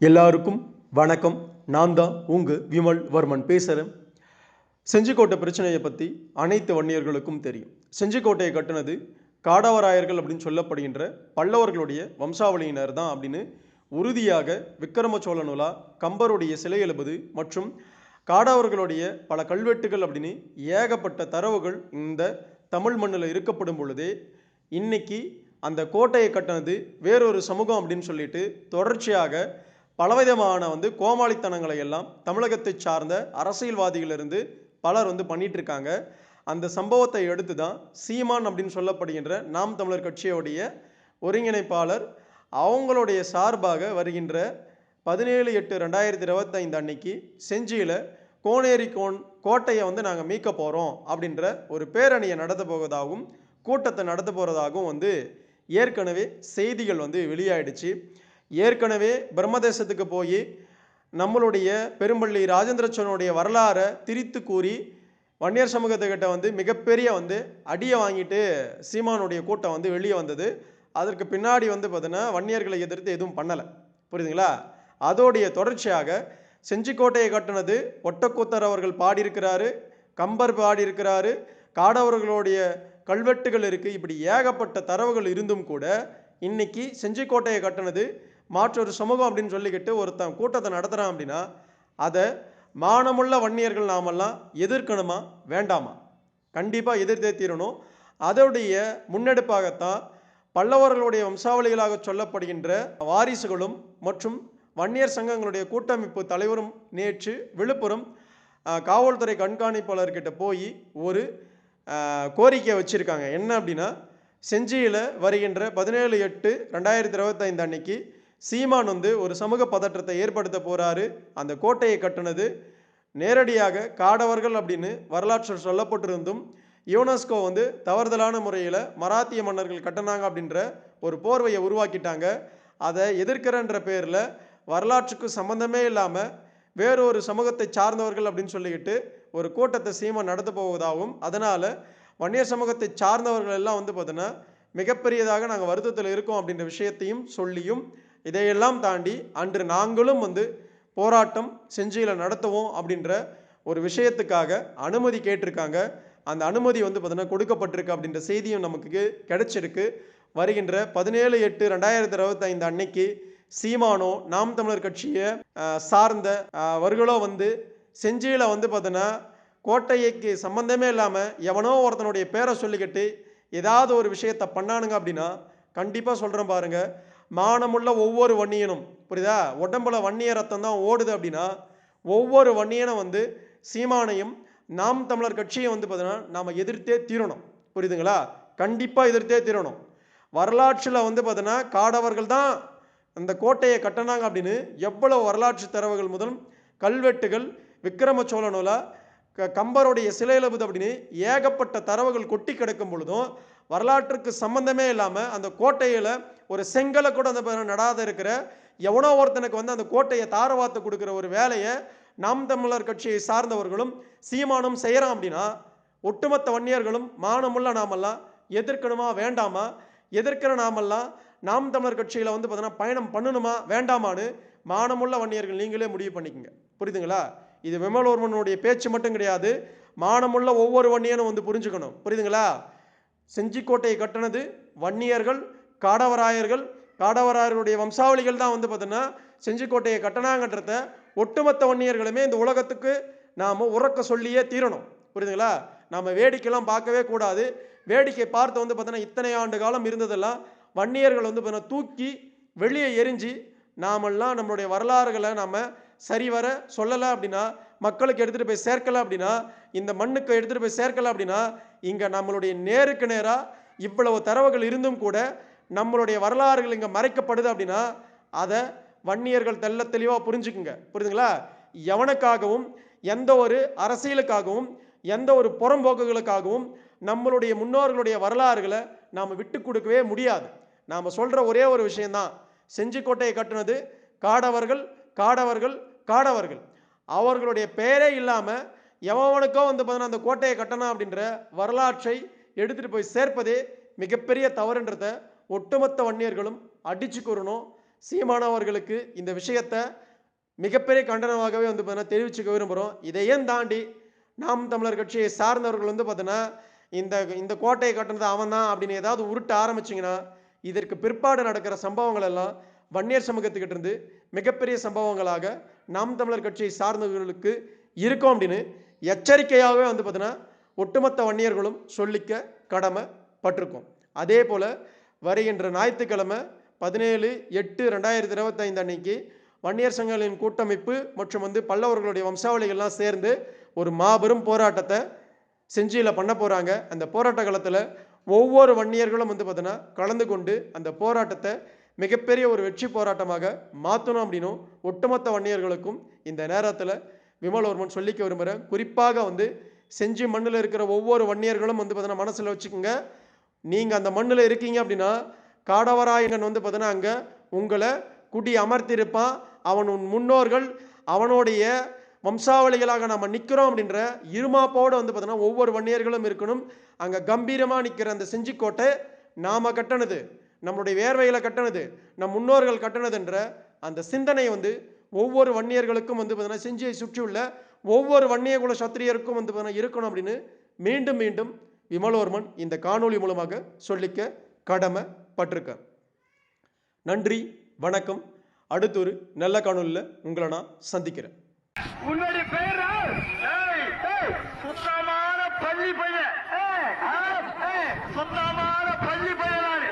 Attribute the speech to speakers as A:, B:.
A: எல்லாருக்கும் வணக்கம். நான் தான் உங்கள் விமல் வர்மன் பேசுகிறேன் செஞ்சிக்கோட்டை பிரச்சனையை பற்றி அனைத்து வன்னியர்களுக்கும் தெரியும். செஞ்சிக்கோட்டையை கட்டினது காடவராயர்கள் அப்படின்னு சொல்லப்படுகின்ற பல்லவர்களுடைய வம்சாவளியினர் தான் அப்படின்னு உறுதியாக விக்கிரம சோழனுலா கம்பருடைய சிலை எழுபது மற்றும் காடவர்களுடைய பல கல்வெட்டுகள் அப்படின்னு ஏகப்பட்ட தரவுகள் இந்த தமிழ் மண்ணில் இருக்கப்படும் பொழுதே இன்னைக்கு அந்த கோட்டையை கட்டினது வேறொரு சமூகம் அப்படின்னு சொல்லிட்டு தொடர்ச்சியாக பலவிதமான வந்து கோமாளித்தனங்களை எல்லாம் தமிழகத்தை சார்ந்த அரசியல்வாதிகளிலிருந்து பலர் வந்து பண்ணிகிட்ருக்காங்க அந்த சம்பவத்தை எடுத்து தான் சீமான் அப்படின்னு சொல்லப்படுகின்ற நாம் தமிழர் கட்சியோடைய ஒருங்கிணைப்பாளர் அவங்களுடைய சார்பாக வருகின்ற பதினேழு எட்டு ரெண்டாயிரத்தி இருபத்தைந்து அன்னைக்கு செஞ்சியில் கோனேரி கோன் கோட்டையை வந்து நாங்கள் மீட்க போகிறோம் அப்படின்ற ஒரு பேரணியை நடத்த போவதாகவும் கூட்டத்தை நடத்த போகிறதாகவும் வந்து ஏற்கனவே செய்திகள் வந்து வெளியாயிடுச்சு. ஏற்கனவே பிரம்மதேசத்துக்கு போய் நம்மளுடைய பெரும்பள்ளி ராஜேந்திர சோழனுடைய வரலாறை திரித்து கூறி வன்னியர் சமூகத்துக்கிட்ட வந்து மிகப்பெரிய வந்து அடியை வாங்கிட்டு சீமானுடைய கூட்டம் வந்து வெளியே வந்தது. அதற்கு பின்னாடி வந்து பார்த்தீங்கன்னா வன்னியர்களை எதிர்த்து எதுவும் பண்ணலை. புரியுதுங்களா? அதோடைய தொடர்ச்சியாக செஞ்சிக்கோட்டையை கட்டினது ஒட்டக்கூத்தர் அவர்கள் பாடியிருக்கிறாரு கம்பர் பாடியிருக்கிறாரு காடவர்களுடைய கல்வெட்டுகள் இருக்குது இப்படி ஏகப்பட்ட தரவுகள் இருந்தும் கூட இன்னைக்கு செஞ்சிக்கோட்டையை கட்டினது மாற்றொரு சமூகம் அப்படின்னு சொல்லிக்கிட்டு ஒருத்தன் கூட்டத்தை நடத்துகிறான் அப்படின்னா அதை மானமுள்ள வன்னியர்கள் நாமெல்லாம் எதிர்க்கணுமா? வேண்டாமா? கண்டிப்பாக எதிர்த்தே தீரணும். அதோடைய முன்னெடுப்பாகத்தான் பல்லவர்களுடைய வம்சாவளிகளாக சொல்லப்படுகின்ற வாரிசுகளும் மற்றும் வன்னியர் சங்கங்களுடைய கூட்டமைப்பு தலைவரும் நேற்று விழுப்புரம் காவல்துறை கண்காணிப்பாளர்கிட்ட போய் ஒரு கோரிக்கையை கோரிக்கை வச்சுருக்காங்க. என்ன அப்படின்னா செஞ்சியில் வருகின்ற பதினேழு எட்டு ரெண்டாயிரத்தி இருபத்தைந்து அன்னைக்கு சீமான் வந்து ஒரு சமூக பதற்றத்தை ஏற்படுத்த போகிறாரு அந்த கோட்டையை கட்டுனது நேரடியாக காடவர்கள் அப்படின்னு வரலாற்றில் சொல்லப்பட்டிருந்தும் யுனெஸ்கோ வந்து தவறுதலான முறையில் மராத்திய மன்னர்கள் கட்டினாங்க அப்படின்ற ஒரு போர்வையை உருவாக்கிட்டாங்க. அதை எதிர்க்கிறன்ற பேரில் வரலாற்றுக்கு சம்பந்தமே இல்லாமல் வேறொரு சமூகத்தை சார்ந்தவர்கள் அப்படின்னு சொல்லிக்கிட்டு ஒரு கூட்டத்தை சீமான் நடத்த போவதாகவும் அதனால் வன்னியர் சமூகத்தை சார்ந்தவர்கள் எல்லாம் வந்து பார்த்தோன்னா மிகப்பெரியதாக நாங்கள் வருத்தத்தில் இருக்கோம் அப்படின்ற விஷயத்தையும் சொல்லியும் இதையெல்லாம் தாண்டி அன்று நாங்களும் வந்து போராட்டம் செஞ்சியில் நடத்துவோம் அப்படின்ற ஒரு விஷயத்துக்காக அனுமதி கேட்டிருக்காங்க. அந்த அனுமதி வந்து பார்த்தீங்கன்னா கொடுக்கப்பட்டிருக்கு அப்படின்ற செய்தியும் நமக்கு கிடைச்சிருக்கு. வருகின்ற பதினேழு எட்டு ரெண்டாயிரத்தி இருபத்தைந்து அன்னைக்கு சீமானோ நாம் தமிழர் கட்சியை சார்ந்த வர்களோ அவர்களோ வந்து செஞ்சியில் வந்து பார்த்தீங்கன்னா கோட்டைக்கு சம்பந்தமே இல்லாமல் எவனோ ஒருத்தனுடைய பேரை சொல்லிக்கிட்டு ஏதாவது ஒரு விஷயத்தை பண்ணானுங்க அப்படின்னா கண்டிப்பாக சொல்கிறேன் பாருங்கள் மானமுள்ள ஒவ்வொரு வன்னியனும் புரியுதா? உடம்புல வன்னிய ரத்தம் தான் ஓடுது அப்படின்னா ஒவ்வொரு வன்னியனும் வந்து சீமானையும் நாம் தமிழர் கட்சியை வந்து பார்த்தீங்கன்னா நாம் எதிர்த்தே தீரணும். புரியுதுங்களா? கண்டிப்பாக எதிர்த்தே தீரணும். வரலாற்றில் வந்து பார்த்தீங்கன்னா காடவர்கள் தான் அந்த கோட்டையை கட்டினாங்க அப்படின்னு எவ்வளவு வரலாற்று தரவுகள் முதல் கல்வெட்டுகள் விக்கிரம சோழனோல க கம்பருடைய சிலையிலபுது அப்படின்னு ஏகப்பட்ட தரவுகள் கொட்டி கிடக்கும் பொழுதும் வரலாற்றுக்கு சம்பந்தமே இல்லாமல் அந்த கோட்டையில் ஒரு செங்கலை கூட அந்த நடாத இருக்கிற எவனோ ஒருத்தனுக்கு வந்து அந்த கோட்டையை தாரவாத்து கொடுக்குற ஒரு வேலையை நாம் தமிழர் கட்சியை சார்ந்தவர்களும் சீமானும் செய்கிறான் அப்படின்னா ஒட்டுமொத்த வன்னியர்களும் மானமுள்ள நாமெல்லாம் எதிர்க்கணுமா வேண்டாமா? எதிர்க்கிற நாமெல்லாம் நாம் தமிழர் கட்சியில் வந்து பார்த்தீங்கன்னா பயணம் பண்ணணுமா வேண்டாமான்னு மானமுள்ள வன்னியர்கள் நீங்களே முடிவு பண்ணிக்கங்க. புரியுதுங்களா? இது விமலோர்மனுடைய பேச்சு மட்டும் கிடையாது. மானமுள்ள ஒவ்வொரு வன்னியனும் வந்து புரிஞ்சுக்கணும். புரியுதுங்களா? செஞ்சிக்கோட்டையை கட்டினது வன்னியர்கள் காடவராயர்கள். காடவராயர்களுடைய வம்சாவளிகள் தான் வந்து பார்த்தோன்னா செஞ்சிக்கோட்டையை கட்டினாங்கன்றத ஒட்டுமொத்த வன்னியர்களுமே இந்த உலகத்துக்கு நாம் உறக்க சொல்லியே தீரணும். புரியுதுங்களா? நாம் வேடிக்கைலாம் பார்க்கவே கூடாது. வேடிக்கை பார்த்து வந்து பார்த்தோன்னா இத்தனை ஆண்டு காலம் இருந்ததெல்லாம் வன்னியர்கள் வந்து பார்த்தீங்கன்னா தூக்கி வெளியே எரிஞ்சு நாமெல்லாம் நம்மளுடைய வரலாறுகளை நாம் சரிவர சொல்லலை அப்படின்னா மக்களுக்கு எடுத்துகிட்டு போய் சேர்க்கலை அப்படின்னா இந்த மண்ணுக்கு எடுத்துகிட்டு போய் சேர்க்கலை அப்படின்னா இங்கே நம்மளுடைய நேருக்கு நேராக இவ்வளவு தரவுகள் இருந்தும் கூட நம்மளுடைய வரலாறுகள் இங்கே மறைக்கப்படுது அப்படின்னா அதை வன்னியர்கள் தெள்ள தெளிவாக புரிஞ்சுக்குங்க. புரியுதுங்களா? எவனுக்காகவும் எந்த ஒரு அரசியலுக்காகவும் எந்த ஒரு புறம்போக்குகளுக்காகவும் நம்மளுடைய முன்னோர்களுடைய வரலாறுகளை நாம் விட்டு கொடுக்கவே முடியாது. நாம் சொல்கிற ஒரே ஒரு விஷயந்தான் செஞ்சிக்கோட்டையை கட்டினது காடவர்கள் காடவர்கள் காடவர்கள். அவர்களுடைய பெயரே இல்லாமல் எவனுக்கோ வந்து பார்த்தீங்கன்னா அந்த கோட்டையை கட்டணும் அப்படின்ற வரலாற்றை எடுத்துகிட்டு போய் சேர்ப்பதே மிகப்பெரிய தவறுன்றத ஒட்டுமொத்த வன்னியர்களும் அடிச்சு கூறணும். சீமானவர்களுக்கு இந்த விஷயத்தை மிகப்பெரிய கண்டனமாகவே வந்து பார்த்தீங்கன்னா தெரிவிச்சுக்க விரும்புகிறோம் இதையும் தாண்டி நாம் தமிழர் கட்சியை சார்ந்தவர்கள் வந்து பார்த்தீங்கன்னா இந்த இந்த கோட்டையை கட்டினது அவன் தான் அப்படின்னு ஏதாவது உருட்ட ஆரம்பிச்சிங்கன்னா இதற்கு பிற்பாடு நடக்கிற சம்பவங்கள் எல்லாம் வன்னியர் சமூகத்துக்கிட்ட இருந்து மிகப்பெரிய சம்பவங்களாக நாம் தமிழர் கட்சியை சார்ந்தவர்களுக்கு இருக்கும் அப்படின்னு எச்சரிக்கையாகவே வந்து பார்த்தீங்கன்னா ஒட்டுமொத்த வன்னியர்களும் சொல்லிக்க கடமைப்பட்டிருக்கோம். அதே போல் வருகின்ற ஞாயிற்றுக்கிழமை பதினேழு எட்டு ரெண்டாயிரத்தி இருபத்தைந்து அன்னைக்கு வன்னியர் சங்கங்களின் கூட்டமைப்பு மற்றும் வந்து பல்லவர்களுடைய வம்சாவளிகள்லாம் சேர்ந்து ஒரு மாபெரும் போராட்டத்தை செஞ்சியில் பண்ண போகிறாங்க அந்த போராட்ட காலத்தில் ஒவ்வொரு வன்னியர்களும் வந்து பார்த்தீங்கன்னா கலந்து கொண்டு அந்த போராட்டத்தை மிகப்பெரிய ஒரு வெற்றி போராட்டமாக மாற்றணும் அப்படின்னும் ஒட்டுமொத்த வன்னியர்களுக்கும் இந்த நேரத்தில் விமலவர்மன் சொல்லிக்க விரும்புகிறேன் குறிப்பாக வந்து செஞ்சி மண்ணில் இருக்கிற ஒவ்வொரு வன்னியர்களும் வந்து பார்த்தீங்கன்னா மனசில் வச்சுக்கோங்க. நீங்கள் அந்த மண்ணில் இருக்கீங்க அப்படின்னா காடவராயன் வந்து பார்த்தீங்கன்னா அங்கே உங்களை குடி அமர்த்தியிருப்பான். அவன் உன் முன்னோர்கள் அவனுடைய வம்சாவளிகளாக நம்ம நிற்கிறோம் அப்படின்ற இருமாப்போடு வந்து பார்த்தோன்னா ஒவ்வொரு வன்னியர்களும் இருக்கணும். அங்கே கம்பீரமாக நிற்கிற அந்த செஞ்சிக்கோட்டை நாம் கட்டினது நம்மளுடைய வேர்வையில் கட்டினது நம் முன்னோர்கள் கட்டினதுன்ற அந்த சிந்தனை வந்து ஒவ்வொரு வன்னியர்களுக்கும் வந்து பார்த்தீங்கன்னா செஞ்சியை சுற்றியுள்ள ஒவ்வொரு வன்னிய குல சத்திரியருக்கும் வந்து பார்த்தீங்கன்னா இருக்கணும் அப்படின்னு மீண்டும் மீண்டும் விமலோர்மன் இந்த காணொளி மூலமாக சொல்லிக்க கடமைப்பட்டிருக்கார். நன்றி வணக்கம். அடுத்த ஒரு நல்ல காணொலியில் உங்களை நான் சந்திக்கிறேன்.
B: உன்னுடைய சுத்தமான பள்ளி பையன். சுத்தமான பள்ளி பையன்